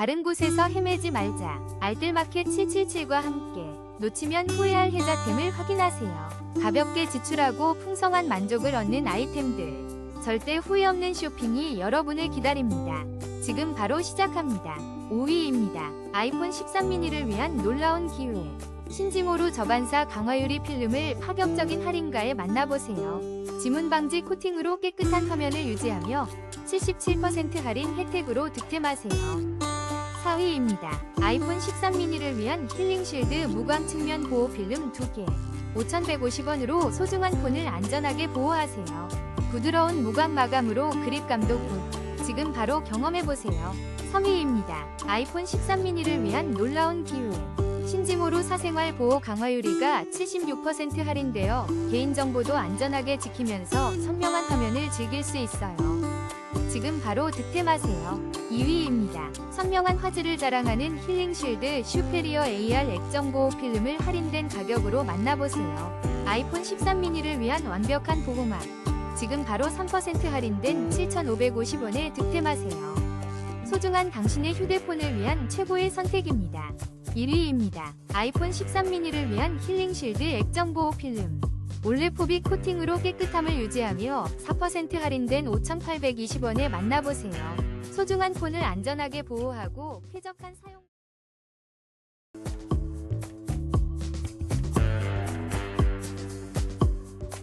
다른 곳에서 헤매지 말자. 알뜰마켓 777과 함께 놓치면 후회할 혜자템을 확인하세요. 가볍게 지출하고 풍성한 만족을 얻는 아이템들. 절대 후회 없는 쇼핑이 여러분을 기다립니다. 지금 바로 시작합니다. 5위입니다. 아이폰 13 미니를 위한 놀라운 기회. 신지모로 저반사 강화유리 필름을 파격적인 할인가에 만나보세요. 지문 방지 코팅으로 깨끗한 화면을 유지하며 77% 할인 혜택으로 득템하세요. 4위입니다. 아이폰 13 미니를 위한 힐링 쉴드 무광 측면 보호 필름 2개. 5,150원으로 소중한 폰을 안전하게 보호하세요. 부드러운 무광 마감으로 그립감도 굿. 지금 바로 경험해보세요. 3위입니다. 아이폰 13 미니를 위한 놀라운 기회. 신지모로 사생활 보호 강화유리가 76% 할인되어 개인정보도 안전하게 지키면서 선명한 화면을 즐길 수 있어요. 지금 바로 득템하세요. 2위입니다. 선명한 화질을 자랑하는 힐링쉴드 슈페리어 AR 액정 보호 필름을 할인된 가격으로 만나보세요. 아이폰 13 미니를 위한 완벽한 보호막. 지금 바로 3% 할인된 7,550원에 득템하세요. 소중한 당신의 휴대폰을 위한 최고의 선택입니다. 1위입니다. 아이폰 13 미니를 위한 힐링쉴드 액정 보호 필름. 올레포비 코팅으로 깨끗함을 유지하며 4% 할인된 5,820원에 만나보세요. 소중한 폰을 안전하게 보호하고 쾌적한 사용